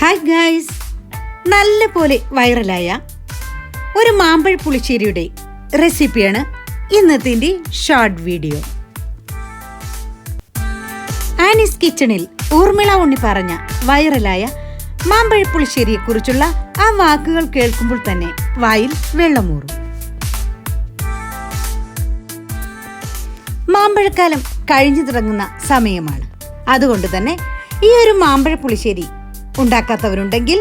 Hi guys നല്ല പോലെ വൈറലായ ഒരു മാമ്പഴ പുളിശ്ശേരിയുടെ റെസിപ്പിയാണ് ഇന്നത്തെ ഷോർട്ട് വീഡിയോ ആനീസ് കിച്ചണിൽ ഊർമിള ഉണ്ണി പറഞ്ഞ വൈറലായ മാമ്പഴ പുളിശ്ശേരിയെക്കുറിച്ചുള്ള ആ വാക്കുകൾ കേൾക്കുമ്പോൾ തന്നെ വായിൽ വെള്ളമൂറും. മാമ്പഴക്കാലം കഴിഞ്ഞു തുടങ്ങുന്ന സമയമാണ്. അതുകൊണ്ട് തന്നെ ഈ ഒരു മാമ്പഴ പുളിശ്ശേരി ഉണ്ടാക്കാത്തവരുണ്ടെങ്കിൽ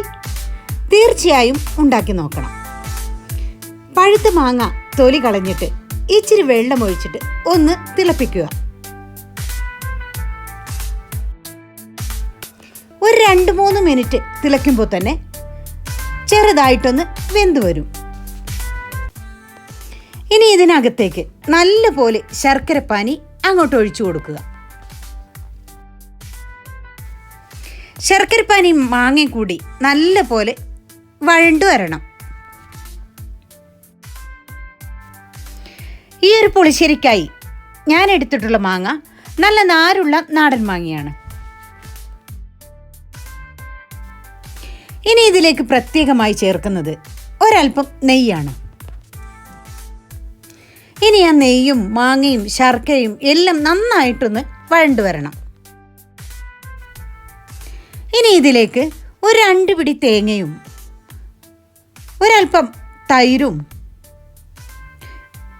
തീർച്ചയായും ഉണ്ടാക്കി നോക്കണം. പഴുത്ത മാങ്ങ തൊലി കളഞ്ഞിട്ട് ഇച്ചിരി വെള്ളം ഒഴിച്ചിട്ട് ഒന്ന് തിളപ്പിക്കുക. ഒരു രണ്ട് മൂന്ന് മിനിറ്റ് തിളയ്ക്കുമ്പോൾ തന്നെ ചെറുതായിട്ടൊന്ന് വെന്ത് വരും. ഇനി ഇതിനകത്തേക്ക് നല്ലപോലെ ശർക്കരപ്പാനി അങ്ങോട്ട് ഒഴിച്ചു കൊടുക്കുക. ശർക്കരപ്പാനിയും മാങ്ങയും കൂടി നല്ലപോലെ വഴണ്ടു വരണം. ഈ ഒരു പുളിശ്ശേരിക്കായി ഞാൻ എടുത്തിട്ടുള്ള മാങ്ങ നല്ല നാരുള്ള നാടൻ മാങ്ങയാണ്. ഇനി ഇതിലേക്ക് പ്രത്യേകമായി ചേർക്കുന്നത് ഒരൽപ്പം നെയ്യാണ്. ഇനി ആ നെയ്യും മാങ്ങയും ശർക്കരയും എല്ലാം നന്നായിട്ടൊന്ന് വഴണ്ടു വരണം. ഇനി ഇതിലേക്ക് ഒരു രണ്ട് പിടി തേങ്ങയും ഒരൽപ്പം തൈരും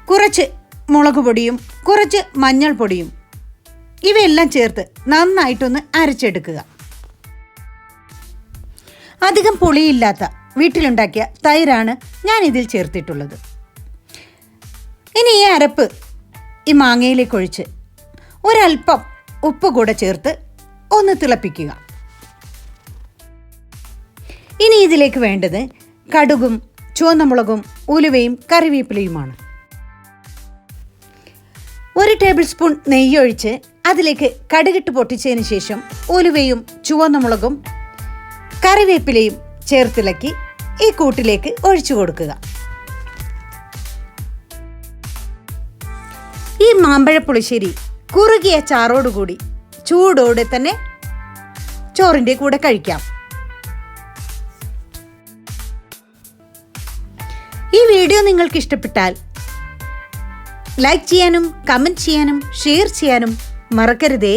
കുറച്ച് മുളക് പൊടിയും കുറച്ച് മഞ്ഞൾപ്പൊടിയും ഇവയെല്ലാം ചേർത്ത് നന്നായിട്ടൊന്ന് അരച്ചെടുക്കുക. അധികം പുളിയില്ലാത്ത വീട്ടിലുണ്ടാക്കിയ തൈരാണ് ഞാൻ ഇതിൽ ചേർത്തിട്ടുള്ളത്. ഇനി ഈ അരപ്പ് ഈ മാങ്ങയിലേക്ക് ഒഴിച്ച് ഒരൽപ്പം ഉപ്പ് കൂടെ ചേർത്ത് ഒന്ന് തിളപ്പിക്കുക. ഇനി ഇതിലേക്ക് വേണ്ടത് കടുകും ചുവന്നമുളകും ഉലുവയും കറിവേപ്പിലയുമാണ്. ഒരു ടേബിൾ സ്പൂൺ നെയ്യൊഴിച്ച് അതിലേക്ക് കടുകിട്ട് പൊട്ടിച്ചതിന് ശേഷം ഉലുവയും ചുവന്നമുളകും കറിവേപ്പിലയും ചേർത്തിളക്കി ഈ കൂട്ടിലേക്ക് ഒഴിച്ചു കൊടുക്കുക. ഈ മാമ്പഴ പുളിശ്ശേരി കുറുകിയ ചാറോടുകൂടി ചൂടോടെ തന്നെ ചോറിന്റെ കൂടെ കഴിക്കാം. വീഡിയോ നിങ്ങൾക്ക് ഇഷ്ടപ്പെട്ടാൽ ലൈക്ക് ചെയ്യാനും കമന്റ് ചെയ്യാനും ഷെയർ ചെയ്യാനും മറക്കരുതേ.